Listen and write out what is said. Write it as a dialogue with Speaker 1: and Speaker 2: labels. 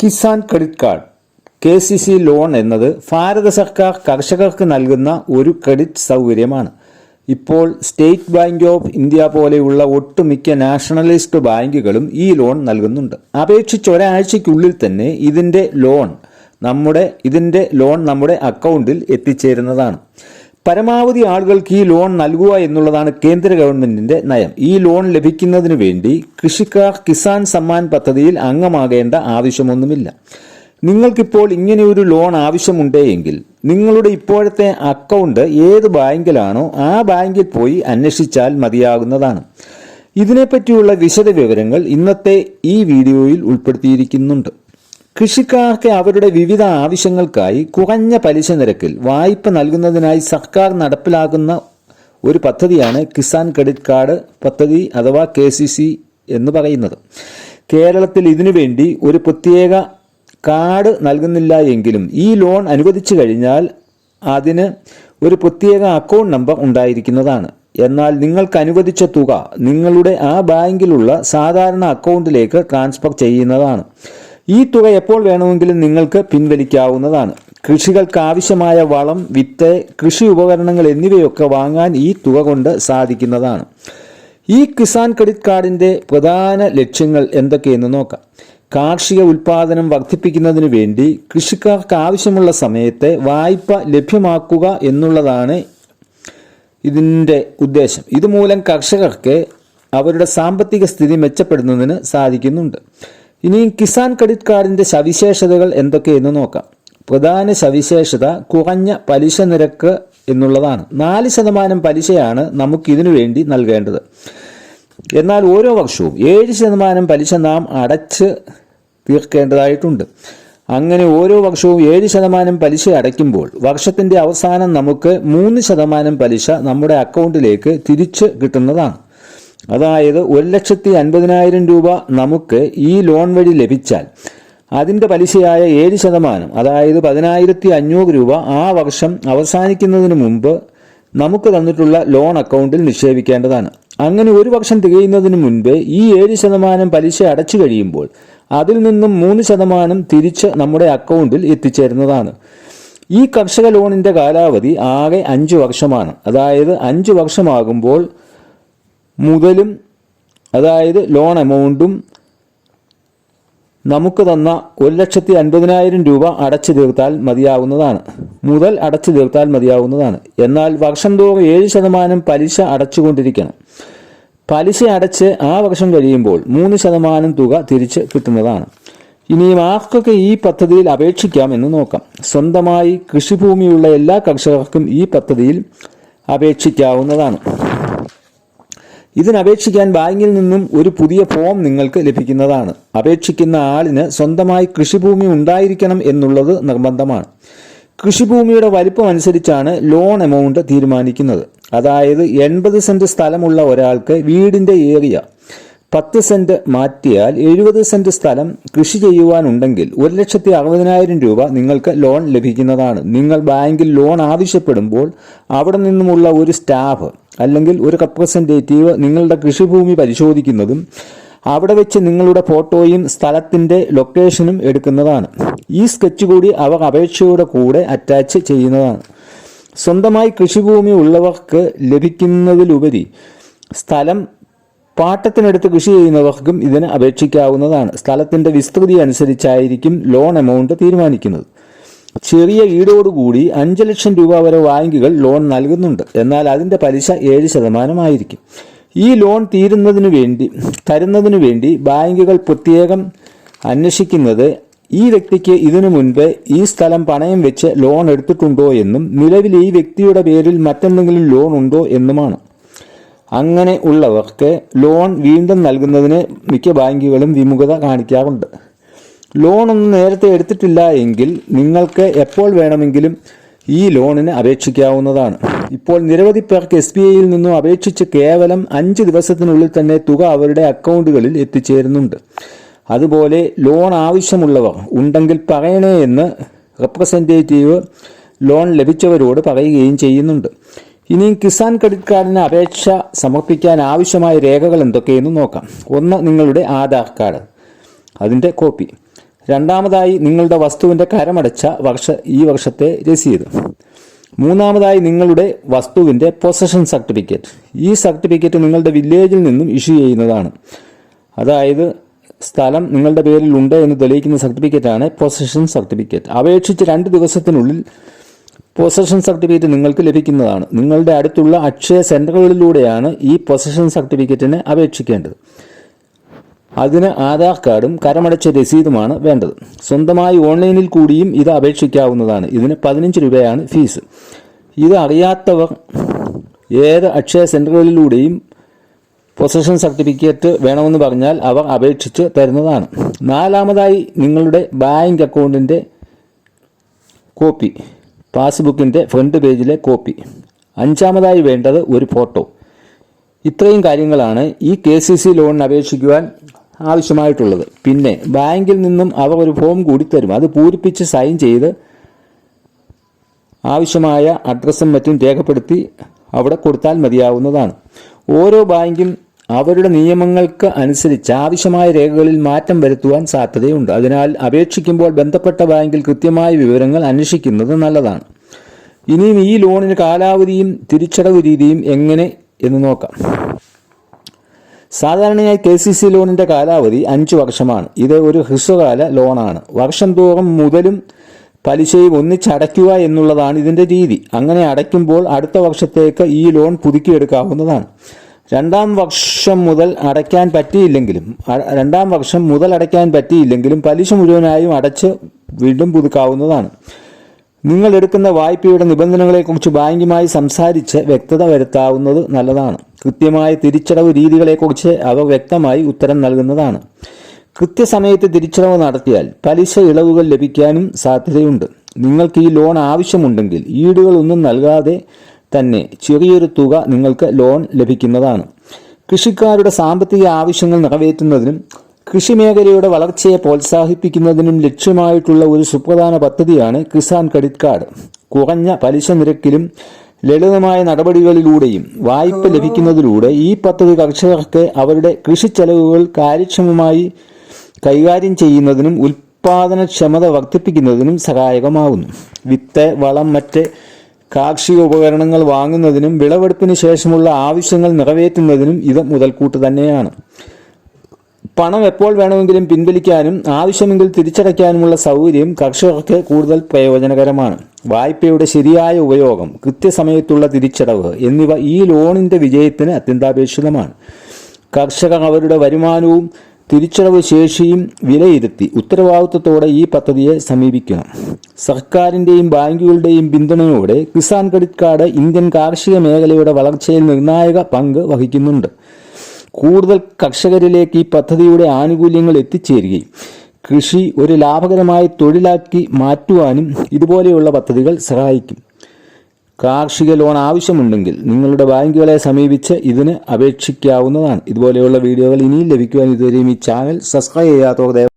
Speaker 1: Kisan credit card K C C loan എന്നത് ഭാരത സർക്കാർ കർഷകർക്ക് നൽകുന്ന ഒരു ക്രെഡിറ്റ് സൗകര്യമാണ്. ഇപ്പോൾ സ്റ്റേറ്റ് ബാങ്ക് ഓഫ് ഇന്ത്യ പോലെയുള്ള ഒട്ടുമിക്ക നാഷണലിസ്റ്റ് ബാങ്കുകളും ഈ ലോൺ നൽകുന്നുണ്ട്. അപേക്ഷിച്ച് ഒരാഴ്ചയ്ക്കുള്ളിൽ തന്നെ ഇതിന്റെ ലോൺ നമ്മുടെ ഇതിന്റെ ലോൺ നമ്മുടെ അക്കൗണ്ടിൽ എത്തിച്ചേരുന്നതാണ്. പരമാവധി ആളുകൾക്ക് ഈ ലോൺ നൽകുക എന്നുള്ളതാണ് കേന്ദ്ര ഗവൺമെന്റിന്റെ നയം. ഈ ലോൺ ലഭിക്കുന്നതിന് വേണ്ടി കൃഷിക്കാർ കിസാൻ സമ്മാൻ പദ്ധതിയിൽ അംഗമാകേണ്ട ആവശ്യമൊന്നുമില്ല. നിങ്ങൾക്കിപ്പോൾ ഇങ്ങനെയൊരു ലോൺ ആവശ്യമുണ്ടെങ്കിൽ നിങ്ങളുടെ ഇപ്പോഴത്തെ അക്കൗണ്ട് ഏത് ബാങ്കിലാണോ ആ ബാങ്കിൽ പോയി അന്വേഷിച്ചാൽ മതിയാകുന്നതാണ്. ഇതിനെപ്പറ്റിയുള്ള വിശദ വിവരങ്ങൾ ഇന്നത്തെ ഈ വീഡിയോയിൽ ഉൾപ്പെടുത്തിയിരിക്കുന്നുണ്ട്. കൃഷിക്കാർക്ക് അവരുടെ വിവിധ ആവശ്യങ്ങൾക്കായി കുറഞ്ഞ പലിശ നിരക്കിൽ വായ്പ നൽകുന്നതിനായി സർക്കാർ നടപ്പിലാക്കുന്ന ഒരു പദ്ധതിയാണ് കിസാൻ ക്രെഡിറ്റ് കാർഡ് പദ്ധതി അഥവാ കെ എന്ന് പറയുന്നത്. കേരളത്തിൽ ഇതിനുവേണ്ടി ഒരു പ്രത്യേക കാർഡ് നൽകുന്നില്ല എങ്കിലും ഈ ലോൺ അനുവദിച്ചു കഴിഞ്ഞാൽ അതിന് ഒരു പ്രത്യേക അക്കൗണ്ട് നമ്പർ ഉണ്ടായിരിക്കുന്നതാണ്. എന്നാൽ നിങ്ങൾക്ക് അനുവദിച്ച തുക നിങ്ങളുടെ ആ ബാങ്കിലുള്ള സാധാരണ അക്കൗണ്ടിലേക്ക് ട്രാൻസ്ഫർ ചെയ്യുന്നതാണ്. ഈ തുക എപ്പോൾ വേണമെങ്കിലും നിങ്ങൾക്ക് പിൻവലിക്കാവുന്നതാണ്. കൃഷികൾക്ക് ആവശ്യമായ വളം വിത്ത് കൃഷി ഉപകരണങ്ങൾ എന്നിവയൊക്കെ വാങ്ങാൻ ഈ തുക കൊണ്ട് സാധിക്കുന്നതാണ്. ഈ കിസാൻ ക്രെഡിറ്റ് കാർഡിന്റെ പ്രധാന ലക്ഷ്യങ്ങൾ എന്തൊക്കെയെന്ന് നോക്കാം. കാർഷിക ഉൽപാദനം വർദ്ധിപ്പിക്കുന്നതിന് വേണ്ടി കൃഷിക്കാർക്ക് ആവശ്യമുള്ള സമയത്തെ വായ്പ ലഭ്യമാക്കുക എന്നുള്ളതാണ് ഇതിന്റെ ഉദ്ദേശം. ഇതുമൂലം കർഷകർക്ക് അവരുടെ സാമ്പത്തിക സ്ഥിതി മെച്ചപ്പെടുന്നതിന് സാധിക്കുന്നുണ്ട്. ഇനി കിസാൻ ക്രെഡിറ്റ് കാർഡിന്റെ സവിശേഷതകൾ എന്തൊക്കെയെന്ന് നോക്കാം. പ്രധാന സവിശേഷത കുറഞ്ഞ പലിശ നിരക്ക് എന്നുള്ളതാണ്. നാല് ശതമാനം പലിശയാണ് നമുക്ക് ഇതിനു വേണ്ടി നൽകേണ്ടത്. എന്നാൽ ഓരോ വർഷവും ഏഴ് ശതമാനം പലിശ നാം അടച്ച് തീർക്കേണ്ടതായിട്ടുണ്ട്. അങ്ങനെ ഓരോ വർഷവും ഏഴ് ശതമാനം പലിശ അടയ്ക്കുമ്പോൾ വർഷത്തിന്റെ അവസാനം നമുക്ക് മൂന്ന് ശതമാനം പലിശ നമ്മുടെ അക്കൗണ്ടിലേക്ക് തിരിച്ച് കിട്ടുന്നതാണ്. അതായത് ഒരു ലക്ഷത്തി അൻപതിനായിരം രൂപ നമുക്ക് ഈ ലോൺ വഴി ലഭിച്ചാൽ അതിന്റെ പലിശയായ ഏഴ് ശതമാനം അതായത് പതിനായിരത്തി അഞ്ഞൂറ് രൂപ ആ വർഷം അവസാനിക്കുന്നതിന് മുമ്പ് നമുക്ക് തന്നിട്ടുള്ള ലോൺ അക്കൗണ്ടിൽ നിക്ഷേപിക്കേണ്ടതാണ്. അങ്ങനെ ഒരു വർഷം തികയുന്നതിന് മുൻപ് ഈ ഏഴ് ശതമാനം പലിശ അടച്ചു കഴിയുമ്പോൾ അതിൽ നിന്നും മൂന്ന് ശതമാനം തിരിച്ച് നമ്മുടെ അക്കൗണ്ടിൽ എത്തിച്ചേരുന്നതാണ്. ഈ കർഷക ലോണിന്റെ കാലാവധി ആകെ അഞ്ച് വർഷമാണ്. അതായത് അഞ്ച് വർഷമാകുമ്പോൾ മുതലും അതായത് ലോൺ എമൗണ്ടും നമുക്ക് തന്ന ഒരു ലക്ഷത്തി അൻപതിനായിരം രൂപ അടച്ചു തീർത്താൽ മതിയാവുന്നതാണ്. മുതൽ അടച്ചു തീർത്താൽ മതിയാവുന്നതാണ്. എന്നാൽ വർഷം തോറും ഏഴ് ശതമാനം പലിശ അടച്ചുകൊണ്ടിരിക്കണം. പലിശ അടച്ച് ആ വർഷം കഴിയുമ്പോൾ മൂന്ന് ശതമാനം തുക തിരിച്ച് കിട്ടുന്നതാണ്. ഇനിയും ആർക്കൊക്കെ ഈ പദ്ധതിയിൽ അപേക്ഷിക്കാം എന്ന് നോക്കാം. സ്വന്തമായി കൃഷിഭൂമിയുള്ള എല്ലാ കർഷകർക്കും ഈ പദ്ധതിയിൽ അപേക്ഷിക്കാവുന്നതാണ്. ഇതിനപേക്ഷിക്കാൻ ബാങ്കിൽ നിന്നും ഒരു പുതിയ ഫോം നിങ്ങൾക്ക് ലഭിക്കുന്നതാണ്. അപേക്ഷിക്കുന്ന ആളിന് സ്വന്തമായി കൃഷിഭൂമി ഉണ്ടായിരിക്കണം എന്നുള്ളത് നിർബന്ധമാണ്. കൃഷിഭൂമിയുടെ വലിപ്പം അനുസരിച്ചാണ് ലോൺ എമൗണ്ട് തീരുമാനിക്കുന്നത്. അതായത് എൺപത് സെന്റ് സ്ഥലമുള്ള ഒരാൾക്ക് വീടിന്റെ ഏരിയ പത്ത് സെന്റ് മാറ്റിയാൽ എഴുപത് സെന്റ് സ്ഥലം കൃഷി ചെയ്യുവാനുണ്ടെങ്കിൽ ഒരു ലക്ഷത്തി അറുപതിനായിരം രൂപ നിങ്ങൾക്ക് ലോൺ ലഭിക്കുന്നതാണ്. നിങ്ങൾ ബാങ്കിൽ ലോൺ ആവശ്യപ്പെടുമ്പോൾ അവിടെ നിന്നുമുള്ള ഒരു സ്റ്റാഫ് അല്ലെങ്കിൽ ഒരു റെപ്രസെന്റേറ്റീവ് നിങ്ങളുടെ കൃഷിഭൂമി പരിശോധിക്കുന്നതും അവിടെ വെച്ച് നിങ്ങളുടെ ഫോട്ടോയും സ്ഥലത്തിന്റെ ലൊക്കേഷനും എടുക്കുന്നതാണ്. ഈ സ്കെച്ച് കൂടി അവർ അപേക്ഷയുടെ കൂടെ അറ്റാച്ച് ചെയ്യുന്നതാണ്. സ്വന്തമായി കൃഷിഭൂമി ഉള്ളവർക്ക് ലഭിക്കുന്നതിലുപരി സ്ഥലം പാട്ടത്തിനെടുത്ത് കൃഷി ചെയ്യുന്നവർക്കും ഇതിന് അപേക്ഷിക്കാവുന്നതാണ്. സ്ഥലത്തിന്റെ വിസ്തൃതി അനുസരിച്ചായിരിക്കും ലോൺ എമൗണ്ട് തീരുമാനിക്കുന്നത്. ചെറിയ ഈടോടുകൂടി അഞ്ച് ലക്ഷം രൂപ വരെ ബാങ്കുകൾ ലോൺ നൽകുന്നുണ്ട്. എന്നാൽ അതിന്റെ പലിശ ഏഴ് ശതമാനമായിരിക്കും. ഈ ലോൺ തീരുന്നതിനു വേണ്ടി തരുന്നതിനു വേണ്ടി ബാങ്കുകൾ പ്രത്യേകം അന്വേഷിക്കുന്നത് ഈ വ്യക്തിക്ക് ഇതിനു മുൻപ് ഈ സ്ഥലം പണയം വെച്ച് ലോൺ എടുത്തിട്ടുണ്ടോ എന്നും നിലവിൽ ഈ വ്യക്തിയുടെ പേരിൽ മറ്റെന്തെങ്കിലും ലോൺ ഉണ്ടോ എന്നുമാണ്. അങ്ങനെ ഉള്ളവർക്ക് ലോൺ വീണ്ടും നൽകുന്നതിന് മിക്ക ബാങ്കുകളും വിമുഖത കാണിക്കാറുണ്ട്. ലോൺ ഒന്നും നേരത്തെ എടുത്തിട്ടില്ല എങ്കിൽ നിങ്ങൾക്ക് എപ്പോൾ വേണമെങ്കിലും ഈ ലോണിന് അപേക്ഷിക്കാവുന്നതാണ്. ഇപ്പോൾ നിരവധി പേർക്ക് എസ് ബി ഐയിൽ നിന്നും അപേക്ഷിച്ച് കേവലം അഞ്ച് ദിവസത്തിനുള്ളിൽ തന്നെ തുക അവരുടെ അക്കൗണ്ടുകളിൽ എത്തിച്ചേരുന്നുണ്ട്. അതുപോലെ ലോൺ ആവശ്യമുള്ളവർ ഉണ്ടെങ്കിൽ പറയണേ എന്ന് റെപ്രസെന്റേറ്റീവ് ലോൺ ലഭിച്ചവരോട് പറയുകയും ചെയ്യുന്നുണ്ട്. ഇനിയും കിസാൻ ക്രെഡിറ്റ് കാർഡിന് അപേക്ഷ സമർപ്പിക്കാൻ ആവശ്യമായ രേഖകൾ എന്തൊക്കെയെന്ന് നോക്കാം. ഒന്ന് നിങ്ങളുടെ ആധാർ കാർഡ്. അതിന്റെ കോപ്പി. രണ്ടാമതായി നിങ്ങളുടെ വസ്തുവിന്റെ കരമടച്ച വർഷ ഈ വർഷത്തെ രസീത്. മൂന്നാമതായി നിങ്ങളുടെ വസ്തുവിന്റെ പൊസഷൻ സർട്ടിഫിക്കറ്റ് ഈ സർട്ടിഫിക്കറ്റ് നിങ്ങളുടെ വില്ലേജിൽ നിന്നും ഇഷ്യൂ ചെയ്യുന്നതാണ്. അതായത് സ്ഥലം നിങ്ങളുടെ പേരിൽ ഉണ്ട് എന്ന് തെളിയിക്കുന്ന സർട്ടിഫിക്കറ്റാണ് പൊസഷൻ സർട്ടിഫിക്കറ്റ് അപേക്ഷിച്ച് രണ്ട് ദിവസത്തിനുള്ളിൽ പൊസഷൻ സർട്ടിഫിക്കറ്റ് നിങ്ങൾക്ക് ലഭിക്കുന്നതാണ്. നിങ്ങളുടെ അടുത്തുള്ള അക്ഷയ സെന്ററുകളിലൂടെയാണ് ഈ പൊസഷൻ സർട്ടിഫിക്കറ്റിന് അപേക്ഷിക്കേണ്ടത്. അതിന് ആധാർ കാർഡും കരമടച്ച രസീതുമാണ് വേണ്ടത്. സ്വന്തമായി ഓൺലൈനിൽ കൂടിയും ഇത് അപേക്ഷിക്കാവുന്നതാണ്. ഇതിന് പതിനഞ്ച് രൂപയാണ് ഫീസ്. ഇത് അറിയാത്തവർ ഏത് അക്ഷയ സെന്ററുകളിലൂടെയും പൊസഷൻ സർട്ടിഫിക്കറ്റ് വേണമെന്ന് പറഞ്ഞാൽ അവർ അപേക്ഷിച്ച് തരുന്നതാണ്. നാലാമതായി നിങ്ങളുടെ ബാങ്ക് അക്കൗണ്ടിന്റെ കോപ്പി പാസ്ബുക്കിന്റെ ഫ്രണ്ട് പേജിലെ കോപ്പി. അഞ്ചാമതായി വേണ്ടത് ഒരു ഫോട്ടോ. ഇത്രയും കാര്യങ്ങളാണ് ഈ കെ സി സി ലോണിന് അപേക്ഷിക്കുവാൻ ആവശ്യമായിട്ടുള്ളത്. പിന്നെ ബാങ്കിൽ നിന്നും അവർ ഒരു ഫോം കൂടി തരും. അത് പൂരിപ്പിച്ച് സൈൻ ചെയ്ത് ആവശ്യമായ അഡ്രസ്സും മറ്റും രേഖപ്പെടുത്തി അവിടെ കൊടുത്താൽ മതിയാവുന്നതാണ്. ഓരോ ബാങ്കും അവരുടെ നിയമങ്ങൾക്ക് അനുസരിച്ച് ആവശ്യമായ രേഖകളിൽ മാറ്റം വരുത്തുവാൻ സാധ്യതയുണ്ട്. അതിനാൽ അപേക്ഷിക്കുമ്പോൾ ബന്ധപ്പെട്ട ബാങ്കിൽ കൃത്യമായ വിവരങ്ങൾ അന്വേഷിക്കുന്നത് നല്ലതാണ്. ഇനിയും ഈ ലോണിന് കാലാവധിയും തിരിച്ചടവ് രീതിയും എങ്ങനെ എന്ന് നോക്കാം. സാധാരണയായി കെ സി സി ലോണിന്റെ കാലാവധി അഞ്ച് വർഷമാണ്. ഇത് ഒരു ഹ്രസ്വകാല ലോണാണ്. വർഷം തോറും മുതലും പലിശയും ഒന്നിച്ചടയ്ക്കുക എന്നുള്ളതാണ് ഇതിന്റെ രീതി. അങ്ങനെ അടയ്ക്കുമ്പോൾ അടുത്ത വർഷത്തേക്ക് ഈ ലോൺ പുതുക്കിയെടുക്കാവുന്നതാണ്. രണ്ടാം വർഷം മുതൽ അടയ്ക്കാൻ പറ്റിയില്ലെങ്കിലും രണ്ടാം വർഷം മുതൽ അടയ്ക്കാൻ പറ്റിയില്ലെങ്കിലും പലിശ മുഴുവനായും അടച്ച് വീണ്ടും പുതുക്കാവുന്നതാണ്. നിങ്ങൾ എടുക്കുന്ന വായ്പയുടെ നിബന്ധനകളെക്കുറിച്ച് ബാങ്കുമായി സംസാരിച്ച് വ്യക്തത വരുത്താവുന്നത് നല്ലതാണ്. കൃത്യമായ തിരിച്ചടവ് രീതികളെക്കുറിച്ച് അവ വ്യക്തമായി ഉത്തരം നൽകുന്നതാണ്. കൃത്യസമയത്ത് തിരിച്ചടവ് നടത്തിയാൽ പലിശ ഇളവുകൾ ലഭിക്കാനും സാധ്യതയുണ്ട്. നിങ്ങൾക്ക് ഈ ലോൺ ആവശ്യമുണ്ടെങ്കിൽ ഈടുകളൊന്നും നൽകാതെ തന്നെ ചെറിയൊരു തുക നിങ്ങൾക്ക് ലോൺ ലഭിക്കുന്നതാണ്. കൃഷിക്കാരുടെ സാമ്പത്തിക ആവശ്യങ്ങൾ നിറവേറ്റുന്നതിനും കൃഷി മേഖലയുടെ വളർച്ചയെ പ്രോത്സാഹിപ്പിക്കുന്നതിനും ലക്ഷ്യമായിട്ടുള്ള ഒരു സുപ്രധാന പദ്ധതിയാണ് കിസാൻ ക്രെഡിറ്റ് കാർഡ്. കുറഞ്ഞ പലിശ നിരക്കിലും ലളിതമായ നടപടികളിലൂടെയും വായ്പ ലഭിക്കുന്നതിലൂടെ ഈ പദ്ധതി കർഷകർക്ക് അവരുടെ കൃഷി ചെലവുകൾ കാര്യക്ഷമമായി കൈകാര്യം ചെയ്യുന്നതിനും ഉൽപാദനക്ഷമത വർദ്ധിപ്പിക്കുന്നതിനും സഹായകമാകുന്നു വിത്ത് വളം മറ്റ് കാർഷിക ഉപകരണങ്ങൾ വാങ്ങുന്നതിനും വിളവെടുപ്പിന് ശേഷമുള്ള ആവശ്യങ്ങൾ നിറവേറ്റുന്നതിനും ഇത് മുതൽക്കൂട്ട് തന്നെയാണ്. പണം എപ്പോൾ വേണമെങ്കിലും പിൻവലിക്കാനും ആവശ്യമെങ്കിൽ തിരിച്ചടയ്ക്കാനുമുള്ള സൗകര്യം കർഷകർക്ക് കൂടുതൽ പ്രയോജനകരമാണ്. വായ്പയുടെ ശരിയായ ഉപയോഗം കൃത്യസമയത്തുള്ള തിരിച്ചടവ് എന്നിവ ഈ ലോണിന്റെ വിജയത്തിന് അത്യന്താപേക്ഷിതമാണ്. കർഷകർ അവരുടെ വരുമാനവും തിരിച്ചടവ് ശേഷിയും വിലയിരുത്തി ഉത്തരവാദിത്വത്തോടെ ഈ പദ്ധതിയെ സമീപിക്കണം. സർക്കാരിന്റെയും ബാങ്കുകളുടെയും പിന്തുണയോടെ കിസാൻ ക്രെഡിറ്റ് കാർഡ് ഇന്ത്യൻ കാർഷിക മേഖലയുടെ വളർച്ചയിൽ നിർണായക പങ്ക് വഹിക്കുന്നുണ്ട്. കൂടുതൽ കർഷകരിലേക്ക് ഈ പദ്ധതിയുടെ ആനുകൂല്യങ്ങൾ എത്തിച്ചേരുകയും കൃഷി ഒരു ലാഭകരമായ തൊഴിലാക്കി മാറ്റുവാനും ഇതുപോലെയുള്ള പദ്ധതികൾ സഹായിക്കും. കാർഷിക ലോൺ ആവശ്യമുണ്ടെങ്കിൽ നിങ്ങളുടെ ബാങ്കുകളെ സമീപിച്ച് ഇതിന് അപേക്ഷിക്കാവുന്നതാണ്. ഇതുപോലെയുള്ള വീഡിയോകൾ ഇനിയും ലഭിക്കുവാൻ ഇതുവരെയും ഈ ചാനൽ സബ്സ്ക്രൈബ് ചെയ്യാത്തവർ